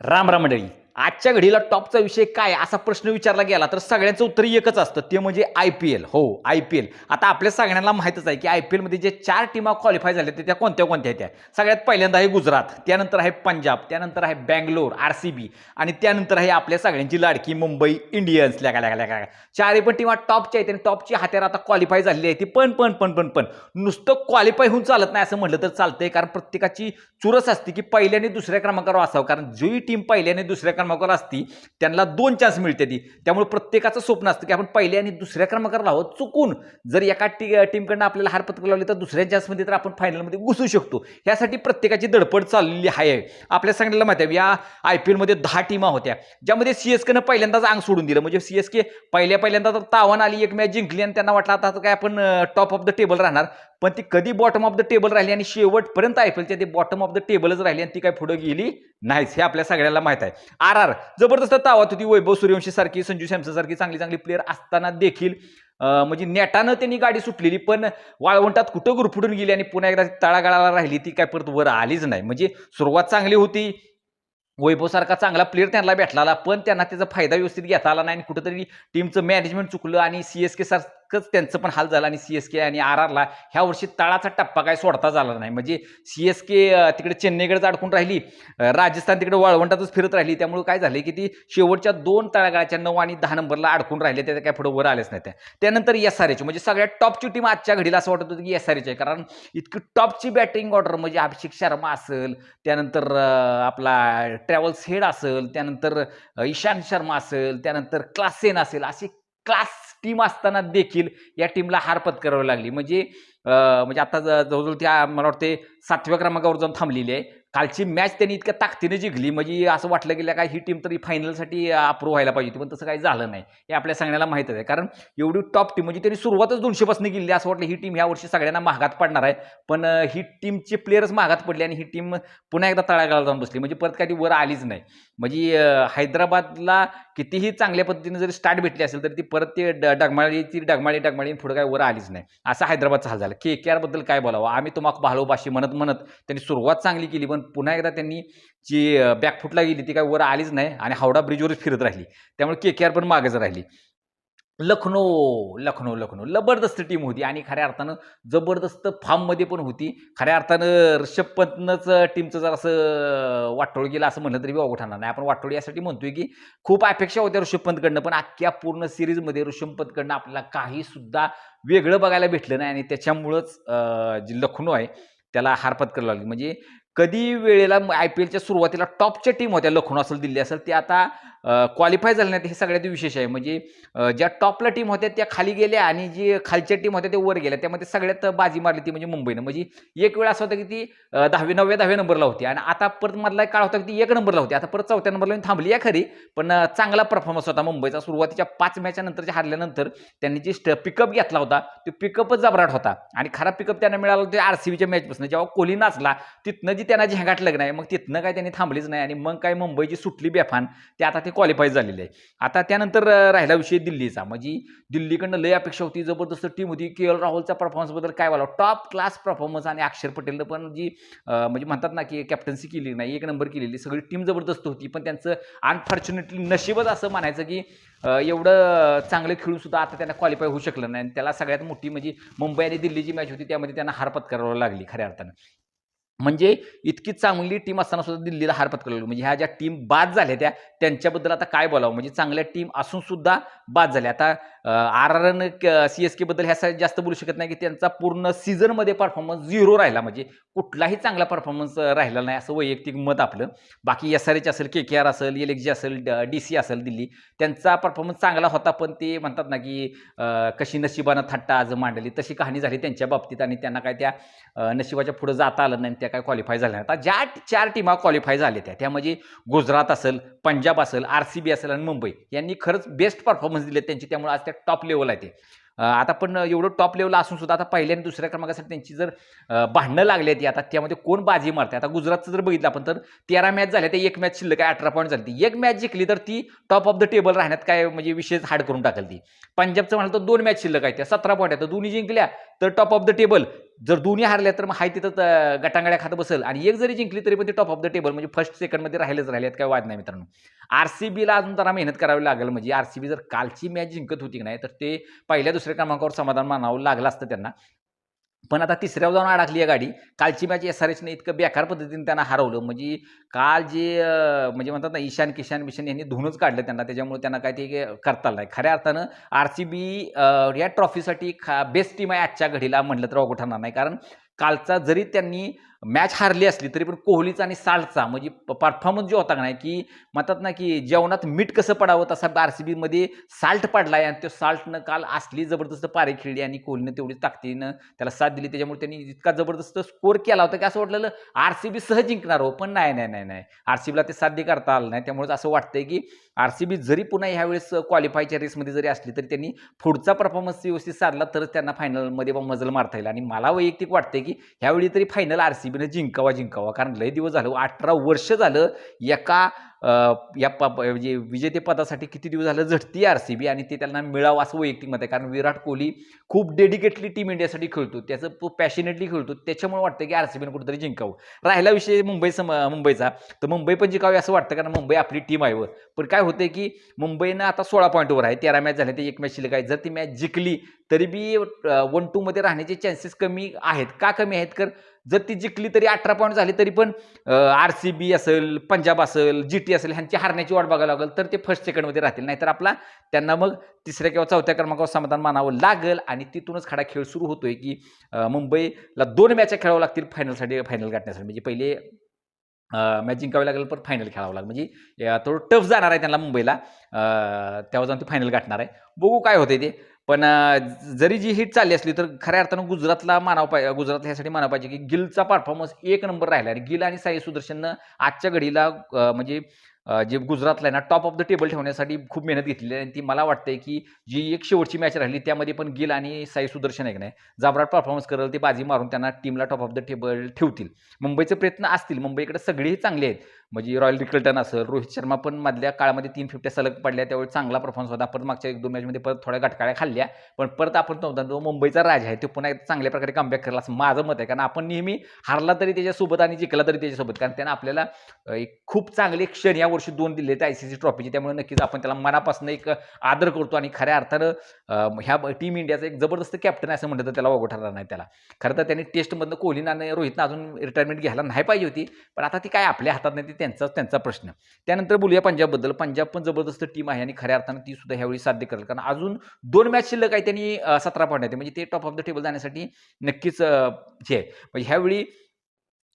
राम राम मंडळी. आजच्या घडीला टॉपचा विषय काय असा प्रश्न विचारला गेला तर सगळ्यांचं उत्तर एकच असतं. ते म्हणजे आय पी एल. हो आय पी एल. आता आपल्या सगळ्यांना माहीतच आहे की आय पी एलमध्ये जे चार टीमा क्वालिफाय झाल्या त्या कोणत्या कोणत्या आहेत त्या? सगळ्यात पहिल्यांदा आहे गुजरात त्यानंतर आहे पंजाब त्यानंतर आहे बँगलोर आर सी बी आणि त्यानंतर आहे आपल्या सगळ्यांची लाडकी मुंबई इंडियन्स. लॅगा लॅगा लॅगा चारही पण टीमा टॉपच्या आहेत आणि टॉपची हात्यार आता क्वालिफाय झालेली आहे ती. पण पण पण पण पण नुसतं क्वालिफाय होऊन चालत नाही असं म्हटलं तर चालतंय. कारण प्रत्येकाची चुरस असते की पहिल्याने दुसऱ्या क्रमांकावर असावं. कारण जी टीम पहिल्याने दुसऱ्या क्रमांकावर असती त्यांना दोन चान्स मिळते ती. त्यामुळे प्रत्येकाचं स्वप्न असतं की आपण पहिल्या आणि दुसऱ्या क्रमांकावर राहावं चुकून जर एका टी टीमकडनं आपल्याला हार पत्कर लावली तर दुसऱ्या चान्समध्ये तर आपण फायनलमध्ये घुसू शकतो. ह्यासाठी प्रत्येकाची धडपड चाललेली आहे. आपल्या सांगितलं माहिती आहे या आय पी एलमध्ये दहा टीमा होत्या. ज्यामध्ये सी एस केनं पहिल्यांदाच अंग सोडून दिलं. म्हणजे सी एस के पहिल्या पहिल्यांदा तर तावन आली एक मॅच जिंकली आणि त्यांना वाटलं आता काय आपण टॉप ऑफ द टेबल राहणार. पण ती कधी बॉटम ऑफ द टेबल राहिली आणि शेवटपर्यंत आय पी एलच्या ते बॉटम ऑफ द टेबलच राहिली आणि ती काय पुढे गेली नाहीच हे आपल्या सगळ्याला माहीत आहे. आर आर जबरदस्त तावात होती वैभव सूर्यवंशी सारखी संजू सॅमसन सारखी चांगली चांगली प्लेअर असताना देखील म्हणजे नेटानं त्यांनी गाडी सुटलेली पण वाळवंटात कुठं गुरफुटून गेली आणि पुन्हा एकदा तळागाळाला राहिली ती काय परत वर आलीच नाही. म्हणजे सुरुवात चांगली होती वैभवसारखा चांगला प्लेअर त्यांना भेटला पण त्यांना त्याचा फायदा व्यवस्थित घेता आला नाही आणि कुठंतरी टीमचं मॅनेजमेंट चुकलं आणि सी एस के सारखंच त्यांचं पण हाल झाला आणि सी एस के आणि आर आरला ह्या वर्षी तळाचा टप्पा काय सोडता झाला नाही. म्हणजे सी एस के तिकडे चेन्नईकडेच अडकून राहिली. राजस्थान तिकडे वाळवंटातच फिरत राहिली. त्यामुळे काय झालं की ती शेवटच्या दोन तळागाळाच्या नऊ आणि दहा नंबरला अडकून राहिले. त्या काय पुढे वर आलेच नाही त्या. त्यानंतर एस आर एच म्हणजे सगळ्यात टॉपची टीम आजच्या घडीला असं वाटत होतं की एस आर एच आहे. कारण इतकी टॉपची बॅटिंग ऑर्डर म्हणजे अभिषेक शर्मा असेल त्यानंतर आपला ट्रॅव्हल्स हेड असेल त्यानंतर ईशांत इशांत शर्मा असेल त्यानंतर क्लासेन असेल. अशी क्लास टीम असताना देखील या टीमला हार पत्करावी लागली. म्हणजे म्हणजे आता जवळजवळ त्या मला वाटते सातव्या क्रमांकावर जाऊन थांबलेली आहे. कालची मॅच त्यांनी इतक्या ताकदीने जिंकली. म्हणजे असं वाटलं गेलं काय ही टीम तरी फायनलसाठी अप्रूव्ह व्हायला पाहिजे होती. पण तसं काही झालं नाही. हे आपल्या सगळ्यांना माहीतच आहे. कारण एवढी टॉप टीम म्हणजे त्यांनी सुरुवातच दोनशेपासून गेली. असं वाटलं ही टीम ह्या वर्षी सगळ्यांना महागात पडणार आहे. पण ही टीमचे प्लेयर्स महागात पडले आणि ही टीम पुन्हा एकदा तळागाळा जाऊन बसली. म्हणजे परत काही ती वर आलीच नाही. म्हणजे हैदराबादला कितीही चांगल्या पद्धतीने जरी स्टार्ट भेटली असेल तर ती परत ती ड- डगमाळी ती डगमाळी डगमाळी पुढे काय वर आलीच नाही. असं हैदराबादचा हाल झाला. के के आरबद्दल काय बोलावं? आम्ही तुम्हाला भाषी म्हणत म्हणत त्यांनी सुरुवात चांगली केली पण पुन्हा एकदा त्यांनी जी बॅकफुटला गेली ती काय वर आलीच नाही आणि हावडा ब्रिजवरच फिरत राहिली. त्यामुळे के के आर पण मागेच राहिली. लखनौ लखनौ लखनौ. जबरदस्त टीम होती आणि खऱ्या अर्थानं जबरदस्त फॉर्ममध्ये पण होती. खऱ्या अर्थानं ऋषभ पंतनंच टीमचं जर असं वाटोळ गेलं असं म्हणलं तरी वावगं ठरणार नाही. आपण वाटोळ यासाठी म्हणतोय की खूप अपेक्षा होत्या ऋषभ पंतकडनं पण अख्ख्या पूर्ण सिरीजमध्ये ऋषभ पंतकडनं आपल्याला काही सुद्धा वेगळं बघायला भेटलं नाही आणि त्याच्यामुळंच जी लखनौ आहे त्याला हार पत्करावी लागली. म्हणजे कधी वेळेला आय पी एलच्या सुरुवातीला टॉपच्या टीम होत्या लखनौ असेल दिल्ली असेल ते आता क्वालिफाय झाले हे सगळ्यात विशेष आहे. म्हणजे ज्या टॉपला टीम होत्या त्या खाली गेल्या आणि जी खालच्या टीम होत्या त्या वर गेल्या. त्यामध्ये सगळ्यात बाजी मारली ती म्हणजे मुंबईनं. म्हणजे एक वेळ असं होतं की ती दहावी नवव्या दहाव्या नंबरला होती. आणि आता परत मधला एक काळ होता की ती एक नंबरला होती. आता परत चौथ्या नंबरला थांबली आहे खरी. पण चांगला परफॉर्मन्स होता मुंबईचा. सुरुवातीच्या पाच मॅच्या नंतरच्या हारल्यानंतर त्यांनी जे पिकअप घेतला होता तो पिकअपच जबराट होता. आणि खरा पिकअप त्यांना मिळाला होता आर सी बीच्या मॅचपासून जेव्हा कोहली नाचला तिथनं जी त्यांना लग्न आहे मग तिथनं काय त्यांनी थांबलीच नाही. आणि मग काय मुंबईची सुटली बेफान. ते आता ते क्वालिफाय झालेले आहे. आता त्यानंतर राहिला विषय दिल्लीचा. म्हणजे दिल्लीकडनं लय अपेक्षा होती जबरदस्त टीम होती. के एल राहुलचा परफॉर्मन्सबद्दल काय बोलावं? टॉप क्लास परफॉर्मन्स आणि अक्षर पटेलनं पण जी म्हणजे म्हणतात ना की कॅप्टन्सी केली नाही एक नंबर केलेली. सगळी टीम जबरदस्त होती. पण त्यांचं अनफॉर्च्युनेटली नशीबच असं म्हणायचं की एवढं चांगलं खेळून सुद्धा आता त्यांना क्वालिफाय होऊ शकलं नाही. आणि त्याला सगळ्यात मोठी म्हणजे मुंबई आणि दिल्लीची मॅच होती त्यामध्ये त्यांना हार पत्करावं लागली खऱ्या अर्थानं. म्हणजे इतकी चांगली टीम असताना सुद्धा दिल्लीला हार पत्करली म्हणजे ह्या ज्या टीम बाद झाल्या त्या त्यांच्याबद्दल आता काय बोलावं? म्हणजे चांगल्या टीम असून सुद्धा बाद झाल्या. आता R R N C S केबद्दल ह्या जास्त बोलू शकत नाही की त्यांचा पूर्ण सीझनमध्ये परफॉर्मन्स झिरो राहिला. म्हणजे कुठलाही चांगला परफॉर्मन्स राहिला नाही असं वैयक्तिक मत आपलं. बाकी एस आर एच असेल के के आर असेल एल एक्स असेल डी सी असेल दिल्ली त्यांचा परफॉर्मन्स चांगला होता. पण ते म्हणतात ना की कशी नशिबानं थट्टा आज मांडली तशी कहाणी झाली त्यांच्या बाबतीत. आणि त्यांना काय त्या नशिबाच्या पुढे जाता आलं नाही आणि त्या काय क्वालिफाय झाल्या आता ज्या चार टीमा क्वालिफाय झाल्या त्या त्या म्हणजे गुजरात असेल पंजाब असेल आर सी बी असेल आणि मुंबई यांनी खरंच बेस्ट परफॉर्मन्स दिले त्यांची. त्यामुळे आज त्या टॉप लेवल आहे ते. आता पण एवढं टॉप लेवल असून सुद्धा आता पहिल्या आणि दुसऱ्या क्रमांकासाठी त्यांची जर भांडणं लागली आहेत आता त्यामध्ये कोण बाजी मारते आता गुजरातचं जर बघितलं आपण तर तेरा मॅच झाल्या ते एक मॅच शिल्लक आहे अठरा पॉईंट झाली. ती एक मॅच जिंकली तर ती टॉप ऑफ द टेबल राहण्यात काय म्हणजे विशेष हार्ड करून टाकल ती. पंजाबचं म्हणाल तर दोन मॅच शिल्लक आहे त्या सतरा पॉईंट आहे तर दोन्ही जिंकल्या तर टॉप ऑफ द टेबल जर दोन्ही हरल्या तर मग हाय तिथं गटांगड्या खात बसेल. आणि एक जरी जिंकली तरी पण ते टॉप ऑफ द टेबल म्हणजे फर्स्ट सेकंडमध्ये राहिलेच राहिले काय वाद नाही मित्रांनो. आर सी बीला अजून जरा मेहनत करावी लागेल. म्हणजे आर सी बी जर कालची मॅच जिंकत होती की नाही तर ते पहिल्या दुसऱ्या क्रमांकावर समाधान मानावं लागलं असतं त्यांना. पण आता तिसऱ्यावर जाऊन अडकली आहे गाडी. कालची मॅच एस आर एचने इतकं बेकार पद्धतीने त्यांना हरवलं. म्हणजे काल जे म्हणजे म्हणतात ना ईशान किशान बिशान यांनी धुवूनच काढलं त्यांना. त्याच्यामुळे त्यांना काय ते करता आलं नाही. खऱ्या अर्थानं आर सी बी या ट्रॉफीसाठी खा बेस्ट टीम आहे आजच्या घडीला म्हटलं तर अवघड ठरणार नाही. कारण कालचा जरी त्यांनी मॅच हारली असली तरी पण कोहलीचा आणि साल्टचा म्हणजे परफॉर्मन्स जो होता नाही की म्हणतात ना की जेवणात मीठ कसं पडावं तसा आर सी बीमध्ये साल्ट पडला आहे आणि तो साल्टनं काल असली जबरदस्त पारी खेळली आणि कोहलीनं तेवढी ताकदीनं त्याला साथ दिली. त्याच्यामुळे त्यांनी इतका जबरदस्त स्कोर केला होता की असं वाटलेलं आर सी बी सहज जिंकणार हो. पण नाही नाही नाही नाही. आर सी बीला ते साध्य करता आलं नाही. त्यामुळेच असं वाटतंय की आर सी बी जरी पुन्हा ह्यावेळेस क्वालिफायच्या रेसमध्ये जरी असली तरी त्यांनी पुढचा परफॉर्मन्स व्यवस्थित साधला तरच त्यांना फायनलमध्ये मजल मारता येईल. आणि मला वैयक्तिक वाटतंय की ह्यावेळी तरी फायनल आर सी बी बीनं जिंकावा जिंकावा. कारण लय दिवस झालं अठरा वर्ष झालं एका या प जे म्हणजे विजेतेपदासाठी किती दिवस झालं झटती आर सी बी आणि ते त्यांना मिळावं असं वैयक्तिक मत आहे. कारण विराट कोहली खूप डेडिकेटली टीम इंडियासाठी खेळतो. त्याचं तो पॅशनेटली खेळतो. त्याच्यामुळे वाटतं की आर सी बीनं कुठेतरी जिंकावं. राहिला विषय मुंबई सम मुंबईचा. तर मुंबई पण जिंकावी असं वाटतं कारण मुंबई आपली टीम आहे वर. पण काय होतंय की मुंबईनं आता सोळा पॉईंटवर आहे. तेरा मॅच झाले ते एक मॅच शिल्लक आहे जर ती मॅच जिंकली तरी बी वन टूमध्ये राहण्याचे चान्सेस कमी आहेत. का कमी आहेत? तर जर ती जिंकली तरी अठरा पॉईंट झाले तरी पण आर सी बी असेल पंजाब असेल जी पी असेल ह्यांची हारण्याची वाट बघायला लागेल तर ते फर्स्ट सेकंडमध्ये राहतील. नाहीतर आपला त्यांना मग तिसऱ्या किंवा चौथ्या क्रमांकावर समाधान मानावं लागेल आणि तिथूनच खडा खेळ सुरू होतोय की मुंबईला दोन मॅचा खेळावं लागतील फायनलसाठी फायनल गाठण्यासाठी. म्हणजे पहिले मॅच जिंकावी लागेल पण फायनल खेळावं लागेल. म्हणजे थोडं टफ जाणार आहे त्यांना मुंबईला. तेव्हा जाऊन ते फायनल गाठणार आहे. बघू काय होते ते. पण जरी जी हिट चालली असली तर खऱ्या अर्थानं गुजरातला मानाव पाहिजे गुजरातला ह्यासाठी मानावं पाहिजे की गिलचा परफॉर्मन्स एक नंबर राहिला आणि गिल आणि साई सुदर्शननं आजच्या घडीला म्हणजे जे गुजरातला आहे ना टॉप ऑफ द टेबल ठेवण्यासाठी खूप मेहनत घेतलेली आहे. आणि ती मला वाटतंय की जी एक शेवटची मॅच राहिली त्यामध्ये पण गिल आणि साई सुदर्शन आहे नाही जाबराट परफॉर्मन्स करेल ते बाजी मारून त्यांना टीमला टॉप ऑफ द टेबल ठेवतील. मुंबईचे प्रयत्न असतील. मुंबईकडे सगळेही चांगले आहेत. म्हणजे रॉयल रिकल्टन असेल रोहित शर्मा पण मधल्या काळामध्ये तीन फिफ्ट्या सलग पडल्या त्यावेळी चांगला परफॉर्मन्स होता. परत मागच्या एक दोन मॅचमध्ये परत थोड्या घटकाळ्या खाल्ल्या. पण परत आपण तो जो मुंबईचा राजा आहे तो पुन्हा एक चांगल्या प्रकारे कमबॅक करला असं माझं मत आहे. कारण आपण नेहमी हारला तरी त्याच्यासोबत आणि जिंकला तरी त्याच्यासोबत. कारण त्यानं आपल्याला एक खूप चांगले क्षण या वर्षी दोन दिले आय सी सी ट्रॉफीचे त्यामुळे नक्कीच आपण त्याला मनापासून एक आदर करतो आणि खऱ्या अर्थानं ह्या टीम इंडियाचा एक जबरदस्त कॅप्टन असं म्हणतात तर त्याला वागू ठरणार नाही त्याला. खरं तर त्यांनी टेस्टमधनं कोहलीनं आणि रोहितनं अजून रिटायरमेंट घ्यायला नाही पाहिजे होती. पण आता ती काय आपल्या हातात नाही ती त्यांचाच त्यांचा प्रश्न. त्यानंतर बोलूया पंजाबबद्दल. पंजाब पण जबरदस्त टीम आहे आणि खऱ्या अर्थानं ती सुद्धा ह्यावेळी साध्य करेल. कारण अजून दोन मॅच शिल्लक आहे त्यांनी सतरा पॉईंट आहेत. म्हणजे ते टॉप ऑफ द टेबल जाण्यासाठी नक्कीच जे हे आहे. म्हणजे ह्यावेळी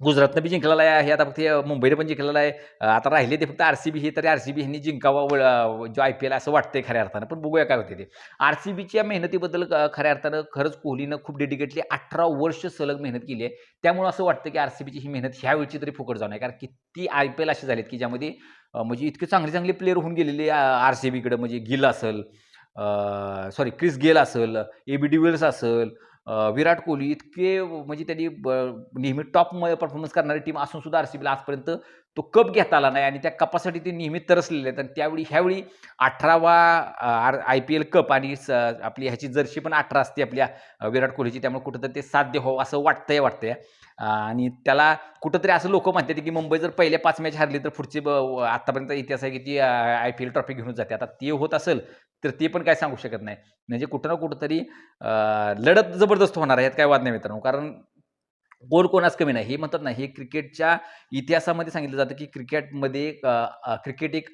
गुजरातनं बी जिंकलेला आहे हे आता फक्त मुंबईने मुंबईनं पण जिंकलेलं आहे. आता राहिले ते फक्त आर सी बी हे तरी आर सी बी ह्यांनी जिंकावा व- जो आय पी एल असं वाटतंय खऱ्या अर्थानं. पण बघूया काय होते ते. आर सी बीच्या मेहनतीबद्दल खऱ्या अर्थानं खरंच कोहलीनं खूप डेडिकेटली अठरा वर्ष सलग मेहनत केली आहे. त्यामुळे असं वाटतं की आर सी बीची ही मेहनत ह्यावेळची तरी फुकट जाणार आहे कारण किती आय पी एल असे झालेत की ज्यामध्ये म्हणजे इतके चांगले चांगले प्लेअर होऊन गेलेले आर सी बीकडे म्हणजे गिल असेल सॉरी क्रिस गेल असेल ए बी डिविल्स असेल विराट कोहली इतके म्हणजे त्यांनी ब- नेहमी टॉपमध्ये परफॉर्मन्स करणारी टीम असून सुद्धा आर सी बीला आजपर्यंत तो कप घेता आला नाही आणि त्या कपासाठी ते नेहमी तरसलेले आहेत. आणि त्यावेळी ह्यावेळी अठरावा R I P L cup आणि स- आपली ह्याची जर्सी पण अठरा असते आपल्या विराट कोहलीची. त्यामुळे कुठंतरी ते साध्य हो असं वाटतंय वाटतंय. आणि त्याला कुठंतरी असं लोक म्हणतात की मुंबई जर पहिले पाच मॅच हरली तर पुढची ब- आतापर्यंत इतिहास आहे की ती आय पी एल ट्रॉफी घेऊन जाते. आता ते होत असेल तर ते पण काय सांगू शकत नाही. म्हणजे कुठं ना कुठंतरी लढत जबरदस्त होणार आहे यात काय वाद नाही मित्रांनो. कारण कोण कोणाच कमी नाही. हे म्हणतात ना हे क्रिकेटच्या इतिहासामध्ये सांगितलं जातं की क्रिकेटमध्ये क्रिकेट एक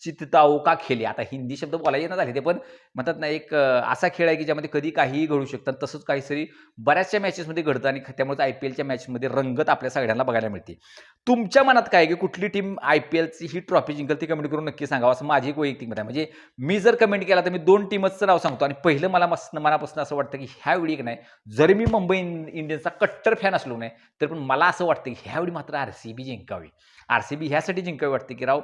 अनिश्चितताओ का खेले आता हिंदी शब्द बोलायचे ना झाले ते पण म्हणतात ना एक असा खेळ आहे की ज्यामध्ये कधी काहीही घडू शकतं आणि तसंच काहीतरी बऱ्याचशा मॅचेसमध्ये घडतं आणि त्यामुळेच आय पी एलच्या मॅचमध्ये रंगत आपल्या सगळ्यांना बघायला मिळते. तुमच्या मनात काय आहे की कुठली टीम आय पी एलची ही ट्रॉफी जिंकल ती कमेंट करून नक्की सांगावं? असं माझी एक वैयक्तिक मत आहे. म्हणजे मी जर कमेंट केला तर मी दोन टीमचं नाव सांगतो आणि पहिलं मला मस्त मनापासून असं वाटतं की ह्यावेळी एक नाही जरी मी मुंबई इंडियन्सचा कट्टर फॅन असलो नाही तर पण मला असं वाटतं की ह्यावेळी मात्र आर सी बी जिंकावी. आर सी बी ह्यासाठी जिंकावी वाटते की राव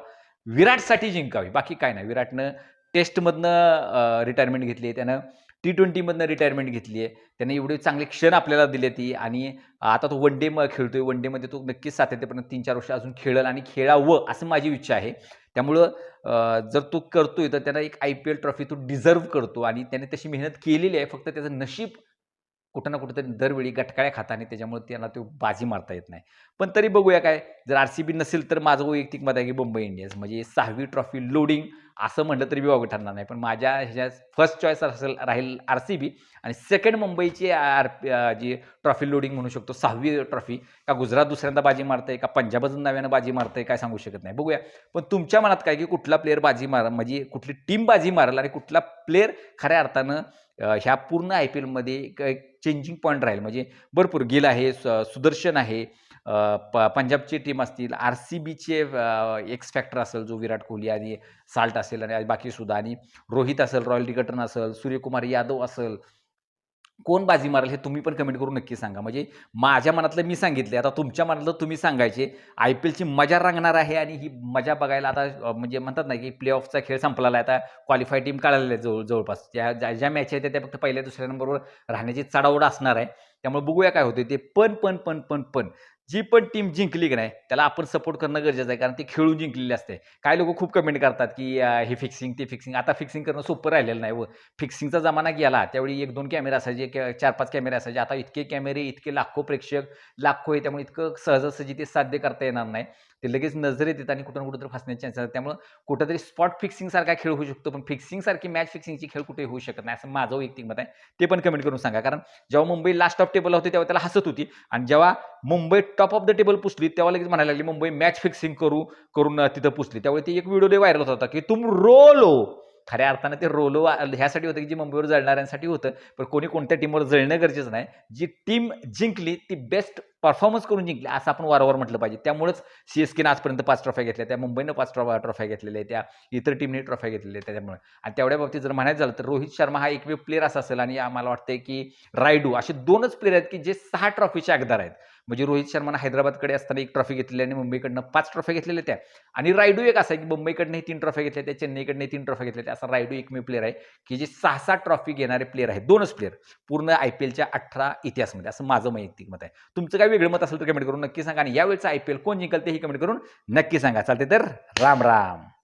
विराटसाठी जिंकावी. बाकी काय नाही. विराटनं टेस्टमधनं रिटायरमेंट घेतली आहे त्यानं टी ट्वेंटीमधनं रिटायरमेंट घेतली आहे त्याने एवढे चांगले क्षण आपल्याला दिले ती. आणि आता तो वन डे खेळतोय. वन डेमध्ये तो नक्कीच सातत्यपर्यंत तीन चार वर्ष अजून खेळेल आणि खेळावं असं माझी इच्छा आहे. त्यामुळं जर तो करतोय तर त्यानं एक आय पी एल ट्रॉफी तो डिझर्व करतो. आणि त्याने तशी मेहनत केलेली आहे. फक्त त्याचं नशीब कुठं ना कुठंतरी दरवेळी गटकाळ्या खाता त्याच्यामुळे त्यांना तो बाजी मारता येत नाही. पण तरी बघूया काय जर आर सी बी नसेल तर माझं वैयक्तिक मत आहे की मुंबई इंडियन्स. म्हणजे सहावी ट्रॉफी लोडिंग असं म्हटलं तरी विभाग ठरणार नाही. पण माझ्या ह्याच्या फर्स्ट चॉईस असेल राहील आर सी बी. आणि सेकंड मुंबईची आर जी ट्रॉफी लोडिंग म्हणू शकतो सहावी ट्रॉफी. का गुजरात दुसऱ्यांदा बाजी मारतंय का पंजाबच नव्यानं बाजी मारतंय काय सांगू शकत नाही. बघूया. पण तुमच्या मनात काय की कुठला प्लेअर बाजी मारा म्हणजे कुठली टीम बाजी मारेल आणि कुठला प्लेअर खऱ्या अर्थानं ह्या पूर्ण आय पी एलमध्ये एक चेंजिंग पॉईंट राहील. म्हणजे भरपूर गिल आहे सुदर्शन आहे. प पंजाबची टीम असतील आर सी बीचे एक्स फॅक्टर असेल जो विराट कोहली आणि साल्ट असेल आणि बाकी सुद्धा आणि रोहित असेल रॉयल रिकटन असेल सूर्यकुमार यादव असेल कोण बाजी मारेल हे तुम्ही पण कमेंट करून नक्की सांगा. म्हणजे माझ्या मनातलं मी सांगितले आता तुमच्या मनातलं तुम्ही सांगायचे आय पी एलची मजा रंगणार आहे आणि ही मजा बघायला आता म्हणजे म्हणतात ना की प्ले ऑफचा खेळ संपलेला आहे. आता क्वालिफाय टीम काढायला आहे जवळ जवळपास. ज्या ज्या ज्या मॅच आहेत त्या फक्त पहिल्या दुसऱ्या नंबरवर राहण्याची चढावड असणार आहे. त्यामुळे बघूया काय होते ते. पण पण पण पण पण जी पण टीम जिंकली की नाही त्याला आपण सपोर्ट करणं गरजेचं आहे कारण ती खेळून जिंकलेली असते. काही लोक खूप कमेंट करतात की हे फिक्सिंग ते फिक्सिंग आता फिक्सिंग करणं सोपं राहिलेलं नाही व. फिक्सिंगचा जमाना गेला त्यावेळी एक दोन कॅमेरे असायचे चार पाच कॅमेरे असायचे. आता इतके कॅमेरे इतके लाखो प्रेक्षक लाखो आहे त्यामुळे इतकं सहजासहजी ते साध्य करता येणार नाही. ते लगेच नजरेत येतात आणि कुठं ना कुठं फसण्याचे चान्सेस आहेत त्यामुळे कुठंतरी स्पॉट फिक्सिंग सारखा खेळ होऊ शकतो पण फिक्सिंग सारखी मॅच फिक्सिंगची खेळ कुठे होऊ शकत नाही असं माझं वैयक्तिक मत आहे. ते पण कमेंट करून सांगा कारण जेव्हा मुंबई लास्ट ऑफ टेबल होती तेव्हा त्याला हसत होती. आणि जेव्हा Mumbai top of the table पुसली तेव्हा लगेच म्हणायला लागली मुंबई मॅच फिक्सिंग करू करून तिथं पुसली. त्यावेळी ती एक व्हिडिओ व्हायरल होत होता की तुम रोलो. खऱ्या अर्थानं ते रोलो ह्यासाठी होतं की जी मुंबईवर जळणाऱ्यांसाठी होतं पण कोणी कोणत्या टीमवर जळणं गरजेचं नाही. जी टीम जिंकली ती बेस्ट परफॉर्मन्स करून जिंकले असं आपण वारंवार म्हटलं पाहिजे. त्यामुळेच सी एस केनं आजपर्यंत पाच ट्रॉफ्या घेतल्या. त्या मुंबईनं पाच ट्रॉ ट्रॉफ्या घेतलेल्या आहेत. त्या इतर टीमने ट्रॉफ्या घेतलेल्या आहेत त्याच्यामुळे आणि तेवढ्या बाबतीत जर म्हणायचं झालं तर रोहित शर्मा हा एकमेव प्लेअर असा असेल आणि आम्हाला वाटतंय की रायडू असे दोनच प्लेअर आहेत की जे सहा ट्रॉफीचे अगदार आहेत. म्हणजे रोहित शर्मानं हैदराबादकडे असताना एक ट्रॉफी घेतलेली आणि मुंबईकडनं पाच ट्रॉफ्या घेतलेल्या त्या. आणि रायडू एक असा आहे की मुंबईकडनंही तीन ट्रॉफ्या घेतल्या त्या चेन्नईकडनंही तीन ट्रॉफ्या घेतल्या असा रायडू एकमेव प्लेअर आहे की जे सहा सात ट्रॉफी घेणारे प्लेअर आहेत. दोनच प्लेअर पूर्ण आय पी एलच्या अठरा इतिहासमध्ये. असं माझं वैयक्तिक मत आहे. तुमचं काय वेगळं मत असेल तर कमेंट करून नक्की सांगा. आणि यावेळेचं आय पी एल कोण जिंकल तेही कमेंट करून नक्की सांगा. चालते तर राम राम.